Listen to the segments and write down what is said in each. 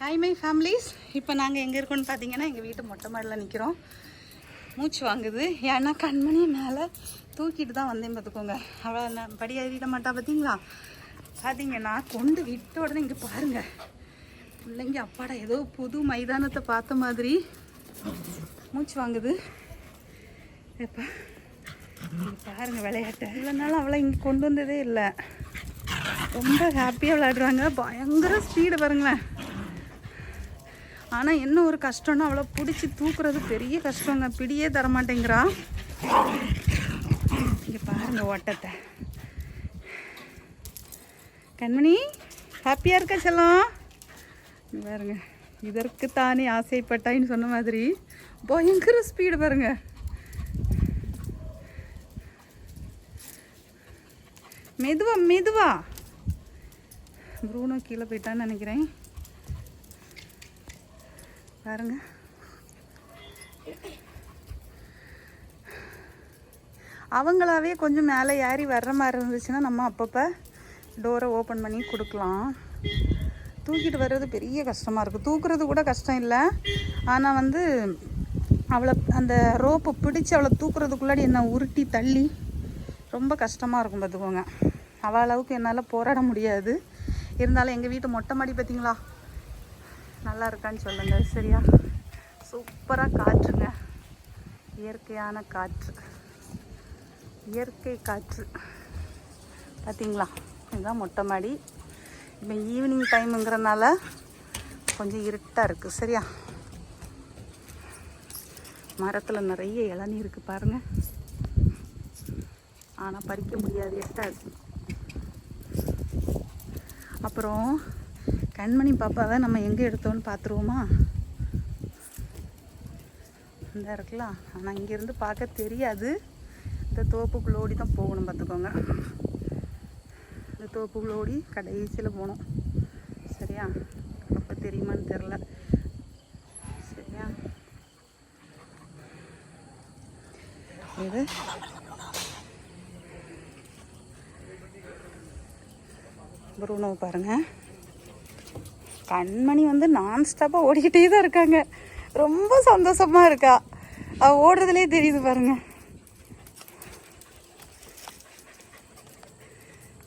Hi my families இப்போ நாங்கள் எங்கே இருக்கோம்னு பார்த்தீங்கன்னா எங்கள் வீட்டு மொட்டை மாடியில் நிற்கிறோம் மூச்சு வாங்குது. ஏன்னா கண்மணி மேலே தூக்கிட்டு தான் வந்தேன் பார்த்துக்கோங்க அவள் நான் படி ஏறிட மாட்டா பார்த்தீங்களா பார்த்தீங்கன்னா கொண்டு விட்ட உடனே இங்கே பாருங்கள் பிள்ளைங்க அப்பாடா ஏதோ புது மைதானத்தை பார்த்த மாதிரி. மூச்சு வாங்குது. எப்பா? பாருங்க விளையாட்டு. இவ்வளோ நாள் அவளை இங்கே கொண்டு வந்ததே இல்லை. ரொம்ப ஹாப்பியாக விளையாடுறாங்க. பயங்கர ஸ்பீடு பாருங்களேன். ஆனால் என்ன ஒரு கஷ்டம்னா அவளை பிடிச்சி தூக்குறது பெரிய கஷ்டங்க. பிடியே தர மாட்டேங்கிறா இங்கே பாருங்க ஓட்டத்தை. கண்மணி ஹாப்பியாக இருக்க செல்லம். பாருங்க. இதற்கு தானே ஆசைப்பட்டாயின்னு சொன்ன மாதிரி பயங்கர ஸ்பீடு பாருங்க. மெதுவா மெதுவா. ப்ரூனோ கீழே போயிட்டான்னு நினைக்கிறேன். பாருங்க. அவங்களாவே கொஞ்சம் மேலே ஏறி வர்ற மாதிரி இருந்துச்சுன்னா நம்ம அப்பப்போ டோரை ஓப்பன் பண்ணி கொடுக்கலாம். தூக்கிட்டு வர்றது பெரிய கஷ்டமாக இருக்குது தூக்குறது கூட கஷ்டம் இல்லை. ஆனால் வந்து அவளை அந்த ரோப்பை பிடிச்சி அவளை தூக்குறதுக்குள்ளாடி என்ன உருட்டி தள்ளி ரொம்ப கஷ்டமாக இருக்கும் பார்த்துக்கோங்க. அவள் அளவுக்கு என்னால் போராட முடியாது. இருந்தாலும் எங்கள் வீட்டு மொட்டை மாடி பார்த்தீங்களா? நல்லா இருக்கான்னு சொல்லுங்கள் சரியா? சூப்பராக காற்றுங்க. இயற்கையான காற்று. இயற்கை காற்று. பார்த்தீங்களா இதுதான் மொட்டை மாடி. இப்போ ஈவினிங் டைமுங்கிறனால கொஞ்சம் இருட்டாக இருக்குது சரியா? மரத்தில் நிறைய இளநீ இருக்குது பாருங்கள் ஆனால் பறிக்க முடியாது எட்டாது அப்புறம் கண்மணி பாப்பாவை நம்ம எங்கே எடுத்தோன்னு பார்த்துருவோமா? இந்த இருக்கலாம் ஆனால் இங்கேருந்து பார்க்க தெரியாது. இந்த தோப்புக்குள்ள ஓடி தான் போகணும் பார்த்துக்கோங்க. இந்த தோப்புக்குள்ள ஓடி கடைசியில் போகணும் சரியா? அப்போ தெரியுமான்னு தெரில சரியா? இது ப்ரூனோ பாருங்கள் கண்மணி வந்து நான் ஸ்டாப்பாக ஓடிக்கிட்டே தான் இருக்காங்க. ரொம்ப சந்தோஷமாக இருக்கா. அவ ஓடுறதுலே தெரியுது பாருங்க.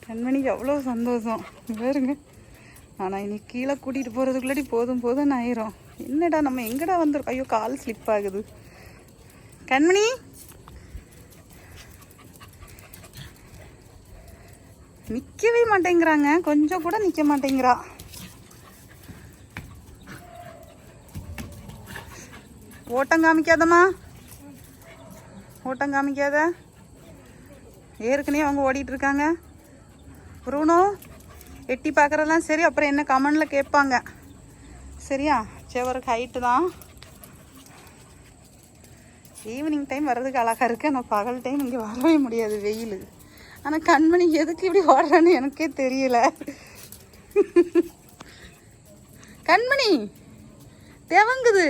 கண்மணிக்கு அவ்வளோ சந்தோஷம். பாருங்க. ஆனால் இனி கீழே கூட்டிகிட்டு போகிறதுக்குள்ளாடி போதும் போதும் ஆயிரும். என்னடா நம்ம எங்கடா வந்துடும் ஐயோ கால் ஸ்லிப் ஆகுது. கண்மணி? நிற்கவே மாட்டேங்கிறாங்க. கொஞ்சம் கூட நிற்க மாட்டேங்கிறா. ஓட்டம் காமிக்காதம்மா. ஓட்டம் காமிக்காத. ஏற்கனவே அவங்க ஓடிட்டு இருக்காங்க. ப்ரூனோ எட்டி பார்க்குறதெல்லாம் சரி அப்புறம் என்ன கமெண்டில் கேட்பாங்க. சரியா? செவருக்கு ஹைட்டு தான். ஈவினிங் டைம் வர்றதுக்கு அழகாக இருக்குது ஆனால் பகல் டைம் இங்கே வரவே முடியாது வெயில். ஆனால் கண்மணி எதுக்கு இப்படி ஓடுறான்னு எனக்கே தெரியல. கண்மணி தேவங்குது.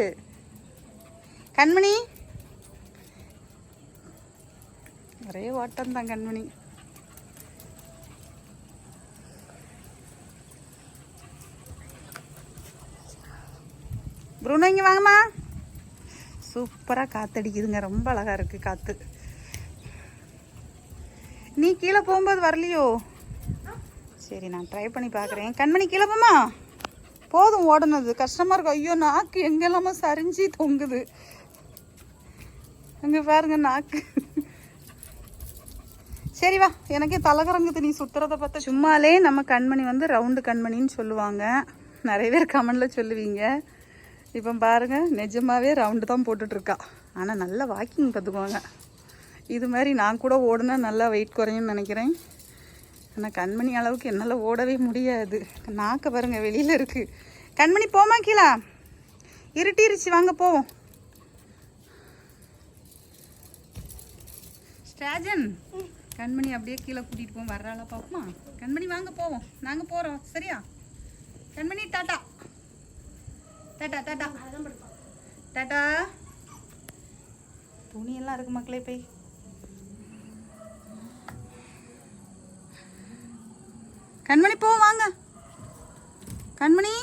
கண்மணி. ஒரே ஓட்டம் தான் கண்மணி. ப்ரூனோ இங்கே வாங்கம்மா. சூப்பராக காத்தடிக்குதுங்க. ரொம்ப அழகாக இருக்குது காற்று நீ கீழே போகும்போது வரலையோ? சரி நான் ட்ரை பண்ணி பார்க்குறேன். கண்மணி கீழே போமா போதும் ஓடுனது கஷ்டமாக இருக்கும் ஐயோ நாக்கு எங்கெல்லாமோ சரிஞ்சு தொங்குது. அங்கே பாருங்க நாக்கு. சரி வா எனக்கே தலைகரங்குது நீ சுத்துறத பார்த்தா. சும்மாலே நம்ம கண்மணி வந்து ரவுண்டு கண்மணின்னு சொல்லுவாங்க. நிறைய பேர் கமெண்ட்ல சொல்லுவீங்க. இப்போ பாருங்க நிஜமாவே ரவுண்டு தான் போட்டுட்ருக்கா ஆனால் நல்லா வாக்கிங் பார்த்துக்குவாங்க இது மாதிரி நான் கூட ஓடுனா நல்லா வெயிட் குறையும்னு நினைக்கிறேன். ஆனால் கண்மணி அளவுக்கு என்னால் ஓடவே முடியாது. நாக்க பாருங்க வெளியில் இருக்குது கண்மணி போமா கீழே. இருட்டிருச்சு வாங்க போவோம். ராஜன் கண்மணி அப்படியே கீழே கூட்டிகிட்டு போவோம். வர்றாளா பார்ப்போமா கண்மணி வாங்க போவோம். நாங்கள் போகிறோம் சரியா? கண்மணி டாட்டா டாட்டா டாட்டா டாட்டா துணியெல்லாம் இருக்கு மக்களே போய். கண்மணி போவோம் வாங்க. கண்மணி.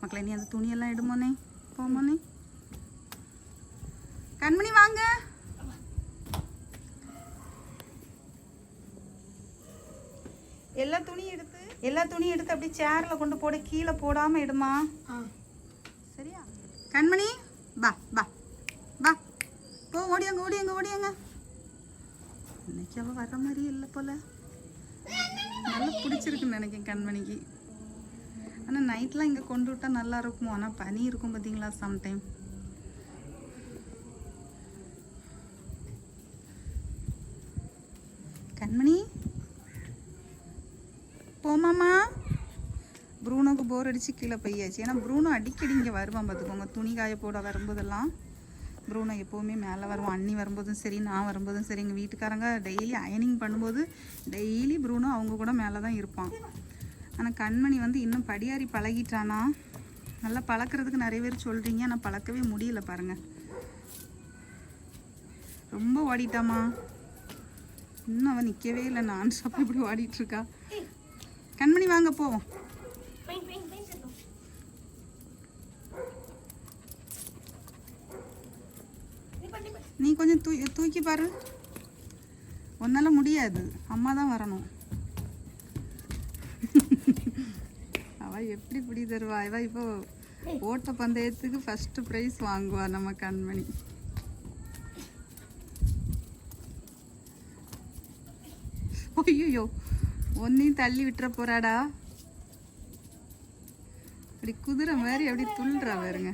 மக்களே நீ அந்த துணியெல்லாம் இடுமோனே போமோனே கண்மணி வாங்க. எல்லா துணியும் எடுத்து எல்லா துணியும் எடுத்து அப்படியே சேர்ல கொண்டு போட கீழே போடாம எடுமா? சரியா? கண்மணி பா பா பா போ ஓடியாங்க ஓடியாங்க ஓடியாங்க. இன்னைக்கு அவ வர்ற மாதிரி இல்லை போல. நல்லா பிடிச்சிருக்குன்னு நினைக்கிறேன் கண்மணிக்கு. ஆனால் நைட்லாம் இங்கே கொண்டு விட்டா நல்லா இருக்கும். ஆனால் பனி இருக்கும் பார்த்தீங்களா சம்டைம் கண்மணி? போமாமா ப்ரூனோக்கு போர் அடித்து கீழே பையாச்சு. ஏன்னா ப்ரூனோ அடிக்கடி இங்கே வருவான் பார்த்துக்கோங்க துணி காய போட வரும்போதெல்லாம் ப்ரூனோ எப்போவுமே மேலே வருவான். அண்ணி வரும்போதும் சரி நான் வரும்போதும் சரி. எங்கள் வீட்டுக்காரங்க டெய்லி அயனிங் பண்ணும்போது டெய்லி ப்ரூனோ அவங்க கூட மேலே தான் இருப்பான். ஆனால் கண்மணி வந்து இன்னும் படியாரி பழகிட்டானா? நல்லா பழக்கிறதுக்கு நிறைய பேர் சொல்கிறீங்க ஆனால் பழக்கவே முடியல பாருங்கள் ரொம்ப ஓடிட்டாமா இன்னும் அவன் நிற்கவே இல்லை. நான் ஸ்டாப் இப்படி ஓடிட்டுருக்கா வாங்க போவோம் நீ கொஞ்சம் தூ தூக்கி பாரு. உன்னால முடியாது. அம்மா தான் வரணும். அவ எப்படி பிடி தருவா? இவ இப்போ ஓட்ட பந்தயத்துக்கு ஃபர்ஸ்ட் ப்ரைஸ் வாங்குவா நம்ம கண்மணி. ஐயோ ஒன்னையும் தள்ளி விட்டுற போறாடா? அப்படி குதிரை மாதிரி அப்படி துள்ளுறா பாருங்க.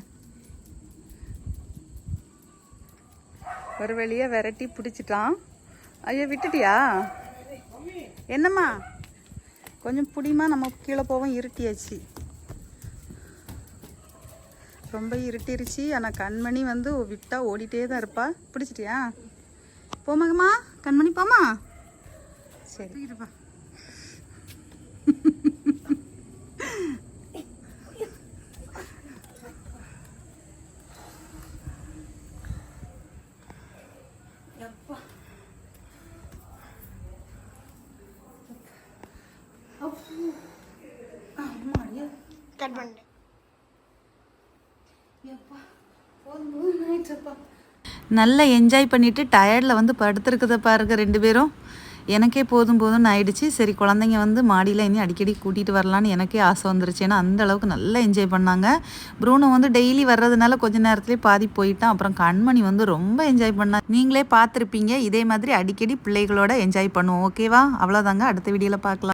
ஒரு வழியாக விரட்டி பிடிச்சிட்டான். ஐயோ விட்டுட்டியா? என்னம்மா? கொஞ்சம் புடிமா நம்ம கீழே போவோம் இருட்டியாச்சு. ரொம்ப இருட்டிருச்சு. ஆனால் கண்மணி வந்து விட்டா ஓடிட்டே தான் இருப்பா. பிடிச்சிட்டியா? போமாங்கம்மா கண்மணி போமா சரி. இருப்பா. கட் பண்ணிட்டேன் நல்லா என்ஜாய் பண்ணிட்டு டயர்டில் வந்து படுத்துருக்குத பாருங்க ரெண்டு பேரும். எனக்கே போதும் போதும்னு ஆயிடுச்சு. சரி குழந்தைங்க வந்து மாடியில் இனி அடிக்கடி கூட்டிகிட்டு வரலான்னு எனக்கே ஆசை வந்துருச்சு. ஏன்னா அந்த அளவுக்கு நல்லா என்ஜாய் பண்ணாங்க. ப்ரூனோ வந்து டெய்லி வர்றதுனால கொஞ்ச நேரத்துலேயே பாதி போயிட்டான். அப்புறம் கண்மணி வந்து ரொம்ப என்ஜாய் பண்ணா நீங்களே பார்த்துருப்பீங்க. இதே மாதிரி அடிக்கடி பிள்ளைகளோட என்ஜாய் பண்ணுவோம். ஓகேவா அவ்வளோதாங்க அடுத்த வீடியோவில் பார்க்கலாம்.